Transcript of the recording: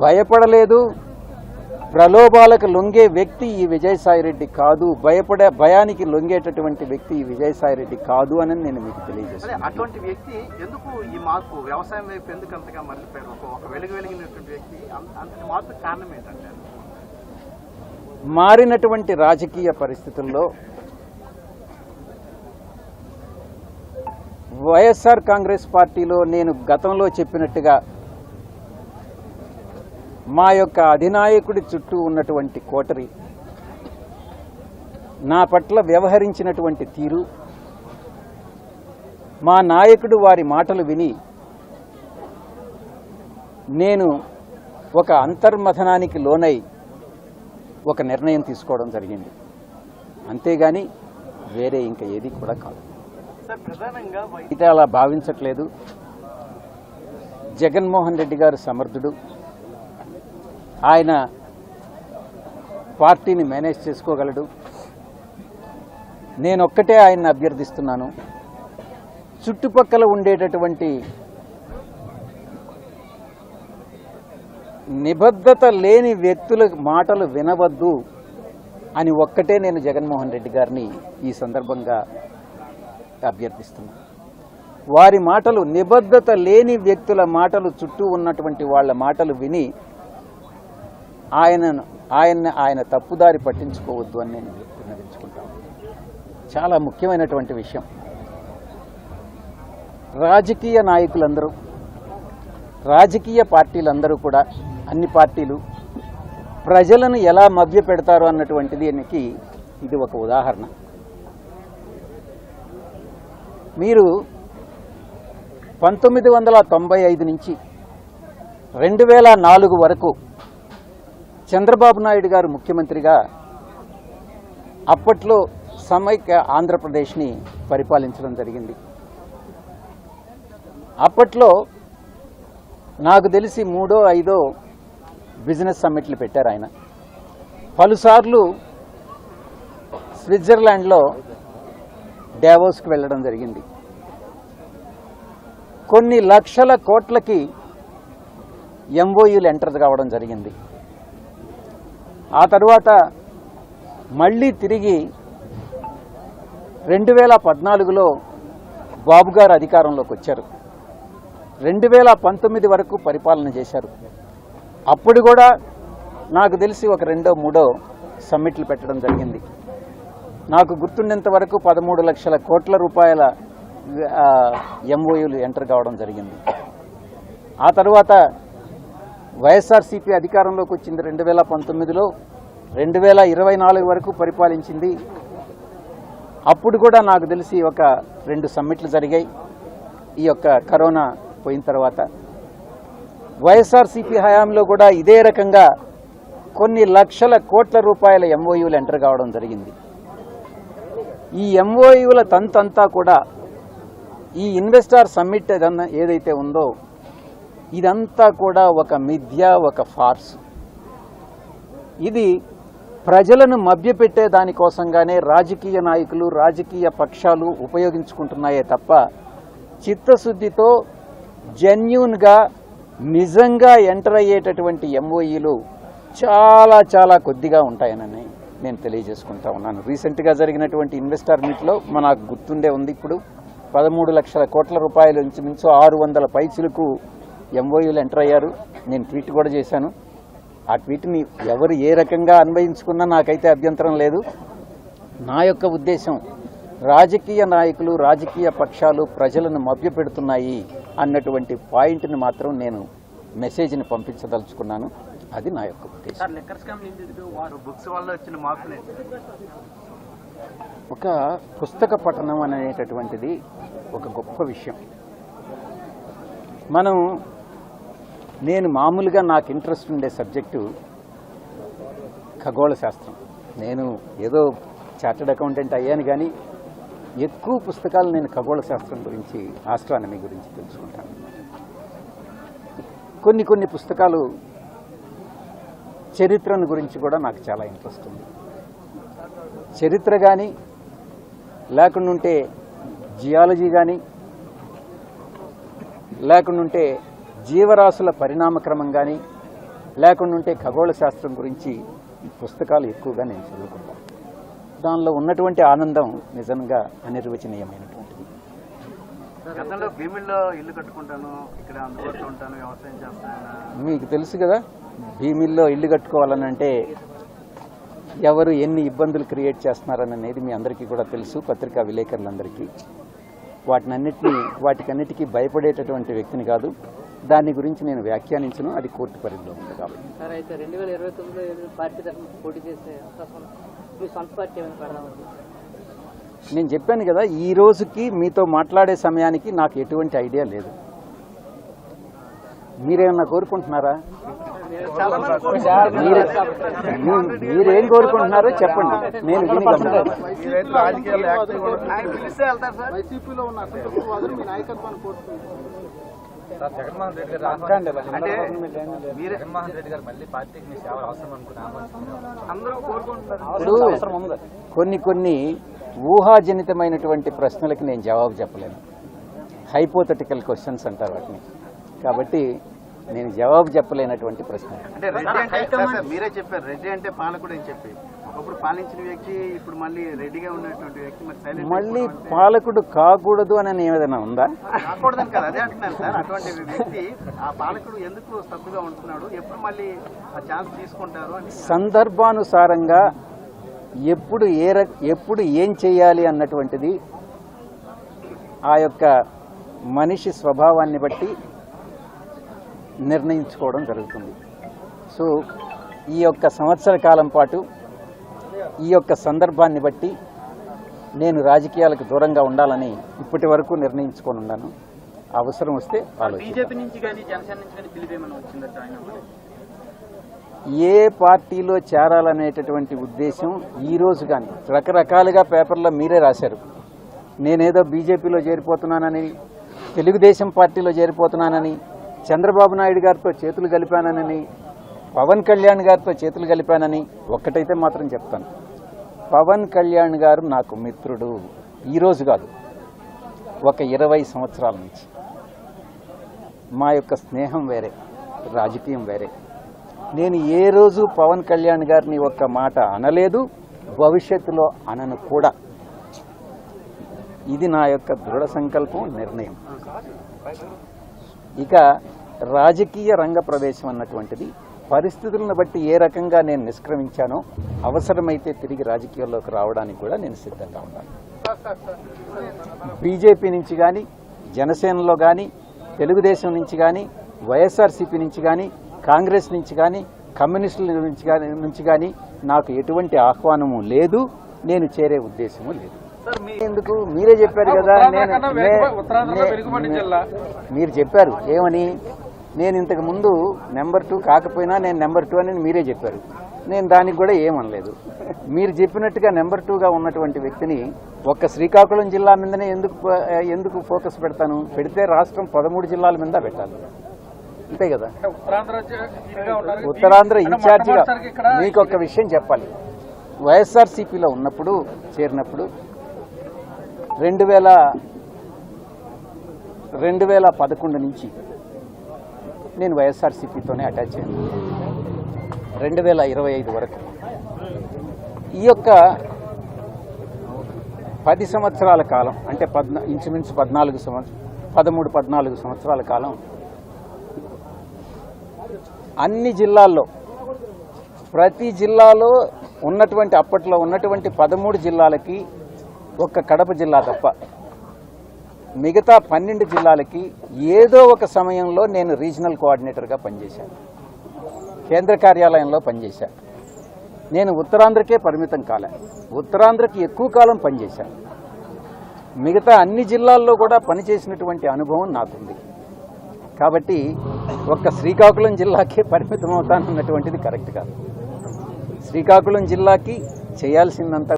భయపడలేదు. ప్రలోభాలకు లొంగే వ్యక్తి ఈ విజయసాయిరెడ్డి కాదు. భయపడే భయానికి లొంగేటటువంటి వ్యక్తి ఈ విజయసాయిరెడ్డి కాదు అని నేను మీకు తెలియజేస్తాను అటువంటి వ్యక్తి ఎందుకు ఈ మార్పు? వ్యవసాయం వైపు ఎందుకు అంతగా మరలిపోయారు? ఒక ఒక వెలుగు వెలిగినటువంటి వ్యక్తి అంత- అంతటి మార్పు కారణం ఏంటంటే? మారినటువంటి రాజకీయ పరిస్థితుల్లో వైఎస్ఆర్ కాంగ్రెస్ పార్టీలో నేను గతంలో చెప్పినట్టుగా మా యొక్క అధినాయకుడి చుట్టూ ఉన్నటువంటి కోటరి నా పట్ల వ్యవహరించినటువంటి తీరు మా నాయకుడు వారి మాటలు విని నేను ఒక అంతర్మథనానికి లోనై ఒక నిర్ణయం తీసుకోవడం జరిగింది. అంతేగాని వేరే ఇంకా ఏది కూడా కాదు. ప్రధానంగా అలా భావించట్లేదు. జగన్మోహన్ రెడ్డి గారు సమర్థుడు. ఆయన పార్టీని మేనేజ్ చేసుకోగలడు. నేను ఒక్కటే ఆయన్ని అభ్యర్థిస్తున్నాను. చుట్టుపక్కల ఉండేటటువంటి నిబద్ధత లేని వ్యక్తుల మాటలు వినవద్దు అని ఒక్కటే నేను జగన్మోహన్ రెడ్డి గారిని ఈ సందర్భంగా అభ్యర్థిస్తున్నాను. వారి మాటలు నిబద్ధత లేని వ్యక్తుల మాటలు చుట్టూ ఉన్నటువంటి వాళ్ళ మాటలు విని ఆయనను ఆయన్ని ఆయన తప్పుదారి పట్టించుకోవద్దు అని నేను విన్నవించుకుంటాను. చాలా ముఖ్యమైనటువంటి విషయం. రాజకీయ నాయకులందరూ రాజకీయ పార్టీలందరూ కూడా అన్ని పార్టీలు ప్రజలను ఎలా మభ్య పెడతారు అన్నటువంటిది దీనికి ఇది ఒక ఉదాహరణ. మీరు పంతొమ్మిది వందల తొంభై ఐదు నుంచి రెండు వేల నాలుగు వరకు చంద్రబాబు నాయుడు గారు ముఖ్యమంత్రిగా అప్పట్లో సమైక్య ఆంధ్రప్రదేశ్ని పరిపాలించడం జరిగింది. అప్పట్లో నాకు తెలిసి మూడో ఐదో బిజినెస్ సమ్మిట్లు పెట్టారు ఆయన. పలుసార్లు స్విట్జర్లాండ్లో డావోస్కి వెళ్ళడం జరిగింది. కొన్ని లక్షల కోట్లకి ఎంఓయూలు ఎంటర్ కావడం జరిగింది. ఆ తరువాత మళ్ళీ తిరిగి రెండు వేల పద్నాలుగులో బాబు గారు అధికారంలోకి వచ్చారు. రెండు వేల పంతొమ్మిది వరకు పరిపాలన చేశారు. అప్పుడు కూడా నాకు తెలిసి ఒక రెండో మూడో సమ్మిట్లు పెట్టడం జరిగింది. నాకు గుర్తుండేంత వరకు పదమూడు లక్షల కోట్ల రూపాయల ఎంఓయూలు ఎంటర్ కావడం జరిగింది. ఆ తర్వాత వైఎస్ఆర్సీపీ అధికారంలోకి వచ్చింది రెండు వేల పంతొమ్మిదిలో రెండు వేల ఇరవై నాలుగు వరకు పరిపాలించింది. అప్పుడు కూడా నాకు తెలిసి ఒక రెండు సమ్మిట్లు జరిగాయి. ఈ యొక్క కరోనా పోయిన తర్వాత వైఎస్ఆర్సీపీ హయాంలో కూడా ఇదే రకంగా కొన్ని లక్షల కోట్ల రూపాయల ఎంఓయూలు ఎంటర్ కావడం జరిగింది. ఈ ఎంఓయూల తంతంతా కూడా ఈ ఇన్వెస్టార్ సమ్మిట్ ఏదన్నా ఏదైతే ఉందో ఇదంతా కూడా ఒక మిథ్య ఒక ఫార్స్. ఇది ప్రజలను మభ్యపెట్టే దానికోసంగానే రాజకీయ నాయకులు రాజకీయ పక్షాలు ఉపయోగించుకుంటున్నాయే తప్ప చిత్తశుద్ధితో జెన్యున్గా నిజంగా ఎంటర్ అయ్యేటటువంటి ఎంఓఈలు చాలా చాలా కొద్దిగా ఉంటాయనని నేను తెలియజేసుకుంటా ఉన్నాను. రీసెంట్గా జరిగినటువంటి ఇన్వెస్టర్ మీట్లో మనకు గుర్తుండే ఉంది ఇప్పుడు. పదమూడు లక్షల కోట్ల రూపాయల నుంచి మించు ఆరు వందల పైచులకు ఎంఓయూలు ఎంటర్ అయ్యారు. నేను ట్వీట్ కూడా చేశాను. ఆ ట్వీట్ని ఎవరు ఏ రకంగా అన్వయించుకున్నా నాకైతే అభ్యంతరం లేదు. నా యొక్క ఉద్దేశం రాజకీయ నాయకులు రాజకీయ పక్షాలు ప్రజలను మభ్యపెడుతున్నాయి అన్నటువంటి పాయింట్ని మాత్రం నేను మెసేజ్ని పంపించదలుచుకున్నాను. అది నా యొక్క ఉద్దేశం? ఒక పుస్తక పఠనం అనేటటువంటిది ఒక గొప్ప విషయం. మనం నేను మామూలుగా నాకు ఇంట్రెస్ట్ ఉండే సబ్జెక్టు ఖగోళ శాస్త్రం. నేను ఏదో చార్టెడ్ అకౌంటెంట్ అయ్యాను కానీ ఎక్కువ పుస్తకాలు నేను ఖగోళ శాస్త్రం గురించి ఆస్ట్రానమీ గురించి తెలుసుకుంటాను. కొన్ని కొన్ని పుస్తకాలు చరిత్రను గురించి కూడా నాకు చాలా ఇంట్రెస్ట్ ఉంది. చరిత్ర కానీ లేకుండుంటే జియాలజీ కానీ లేకుండుంటే జీవరాశుల పరిణామక్రమం కానీ లేకుండా ఉంటే ఖగోళ శాస్త్రం గురించి పుస్తకాలు ఎక్కువగా నేను చదువుకుంటాను. దానిలో ఉన్నటువంటి ఆనందం నిజంగా అనిర్వచనీయమైనటువంటిది. గతంలో భీమిల్లో ఇల్లు కట్టుకుంటాను ఇక్కడ అందుబాటులో ఉంటాను వ్యవసాయం చేస్తాను మీకు తెలుసు కదా భీమిల్లో ఇల్లు కట్టుకోవాలనంటే ఎవరు ఎన్ని ఇబ్బందులు క్రియేట్ చేస్తున్నారనేది మీ అందరికీ కూడా తెలుసు పత్రికా విలేకరులందరికీ. వాటినన్నిటినీ వాటికన్నిటికీ భయపడేటటువంటి వ్యక్తిని కాదు దాని గురించి నేను వ్యాఖ్యానించను. అది కోర్టు పరిధిలో ఉంది కాబట్టి. సార్ అయితే రెండు వేల ఇరవై తొమ్మిదిలో ఏదో పార్టీ తరఫున పోటీ చేసే అవకాశం ఉందా? మీ సొంత పార్టీ ఏమైనా పెడదామండి నేను చెప్పాను కదా ఈ రోజుకి మీతో మాట్లాడే సమయానికి నాకు ఎటువంటి ఐడియా లేదు. మీరేమన్నా కోరుకుంటున్నారా? మీరు కోరుకుంటున్నారో. చెప్పండి. నేను విని గమనిస్తాను. జగన్మోహన్ రెడ్డి గారు అంటే మీరే జగన్మోహన్ రెడ్డి గారు మళ్ళీ పార్టీకి మీ సేవ అవసరం అందరూ కోరుకుంటున్నారు. కొన్ని కొన్ని ఊహాజనితమైనటువంటి ప్రశ్నలకి నేను జవాబు చెప్పలేను. హైపోథెటికల్ క్వశ్చన్స్ అంటారు వాటిని. కాబట్టి నేను జవాబు చెప్పలేనటువంటి ప్రశ్న. అంటే రెడ్డి అంటే సార్, సార్, మీరే చెప్పారు. రెడ్డి అంటే పాలకుడు అని చెప్పి. ఒకప్పుడు పాలించిన వ్యక్తి ఇప్పుడు మళ్ళీ రెడ్డిగా ఉన్నటువంటి వ్యక్తి మళ్ళీ పాలకుడు కాకూడదు అని ఏదైనా ఉందా? కాకూడదని కదా అదే అంటున్నాను సార్. అటువంటి వ్యక్తి ఆ పాలకుడు ఎందుకు స్తబ్దుగా ఉంటున్నాడు? ఎప్పుడు మళ్ళీ ఆ ఛాన్స్ తీసుకుంటారు అని సందర్భానుసారంగా ఎప్పుడు ఏ ఎప్పుడు ఏం చేయాలి అన్నటువంటిది ఆ యొక్క మనిషి స్వభావాన్ని బట్టి నిర్ణయించుకోవడం జరుగుతుంది. సో ఈ యొక్క సంవత్సర కాలం పాటు ఈ యొక్క సందర్భాన్ని బట్టి నేను రాజకీయాలకు దూరంగా ఉండాలని ఇప్పటి వరకు నిర్ణయించుకొని ఉన్నాను. అవసరం వస్తే ఏ పార్టీలో చేరాలనేటటువంటి ఉద్దేశం ఈ రోజు కానీ రకరకాలుగా పేపర్లో మీరే రాశారు. నేనేదో బీజేపీలో చేరిపోతున్నానని తెలుగుదేశం పార్టీలో చేరిపోతున్నానని చంద్రబాబు నాయుడు గారితో చేతులు కలిపానని పవన్ కళ్యాణ్ గారితో చేతులు కలిపానని ఒక్కటైతే మాత్రం చెప్తాను. పవన్ కళ్యాణ్ గారు నాకు మిత్రుడు. ఈరోజు కాదు ఒక ఇరవై సంవత్సరాల నుంచి. మా యొక్క స్నేహం వేరే రాజకీయం వేరే. నేను ఏ రోజు పవన్ కళ్యాణ్ గారిని ఒక్క మాట అనలేదు భవిష్యత్తులో అనను కూడా. ఇది నా యొక్క దృఢ సంకల్పం నిర్ణయం. ఇక రాజకీయ రంగ ప్రవేశం అన్నటువంటిది పరిస్థితులను బట్టి ఏ రకంగా నేను నిష్క్రమించానో అవసరమైతే తిరిగి రాజకీయాల్లోకి రావడానికి కూడా నేను సిద్ధంగా ఉన్నాను. బీజేపీ నుంచి కానీ జనసేనలో కానీ తెలుగుదేశం నుంచి కానీ వైఎస్ఆర్సీపీ నుంచి కానీ కాంగ్రెస్ నుంచి కానీ కమ్యూనిస్టుల నుంచి కానీ నుంచి కానీ నాకు ఎటువంటి ఆహ్వానము లేదు నేను చేరే ఉద్దేశము లేదు. ఎందుకు? మీరే చెప్పారు కదా మీరు చెప్పారు ఏమని? నేను ఇంతకు ముందు నెంబర్ టూ కాకపోయినా నేను నెంబర్ టూ అని మీరే చెప్పారు. నేను దానికి కూడా ఏమనలేదు. మీరు చెప్పినట్టుగా నెంబర్ టూగా ఉన్నటువంటి వ్యక్తిని ఒక్క శ్రీకాకుళం జిల్లా మీదనే ఎందుకు ఎందుకు ఫోకస్ పెడతాను? పెడితే రాష్ట్రం పదమూడు జిల్లాల మీద పెట్టాలి. అంతే కదా? ఉత్తరాంధ్ర ఇన్ఛార్జిగా మీకు ఒక విషయం చెప్పాలి. వైఎస్ఆర్సీపీలో ఉన్నప్పుడు చేరినప్పుడు రెండు వేల రెండు వేల పదకొండు నుంచి నేను వైఎస్ఆర్సీపీతోనే అటాచ్ అయ్యాను. రెండు వేల ఇరవై ఐదు వరకు. ఈ యొక్క పది సంవత్సరాల కాలం అంటే పద్నా ఇంచుమించు పద్నాలుగు సంవత్సరం పదమూడు పద్నాలుగు సంవత్సరాల కాలం అన్ని జిల్లాల్లో ప్రతి జిల్లాలో ఉన్నటువంటి అప్పట్లో ఉన్నటువంటి పదమూడు జిల్లాలకి ఒక్క కడప జిల్లా తప్ప. మిగతా పన్నెండు జిల్లాలకి ఏదో ఒక సమయంలో నేను రీజనల్ కోఆర్డినేటర్గా పనిచేశాను. కేంద్ర కార్యాలయంలో పనిచేశాను. నేను ఉత్తరాంధ్రకే పరిమితం కాలే. ఉత్తరాంధ్రకి ఎక్కువ కాలం పనిచేశాను. మిగతా అన్ని జిల్లాల్లో కూడా పనిచేసినటువంటి అనుభవం నాకుంది. కాబట్టి ఒక్క శ్రీకాకుళం జిల్లాకే పరిమితం అవుతానన్నటువంటిది కరెక్ట్ కాదు. శ్రీకాకుళం జిల్లాకి చేయాల్సిందంతా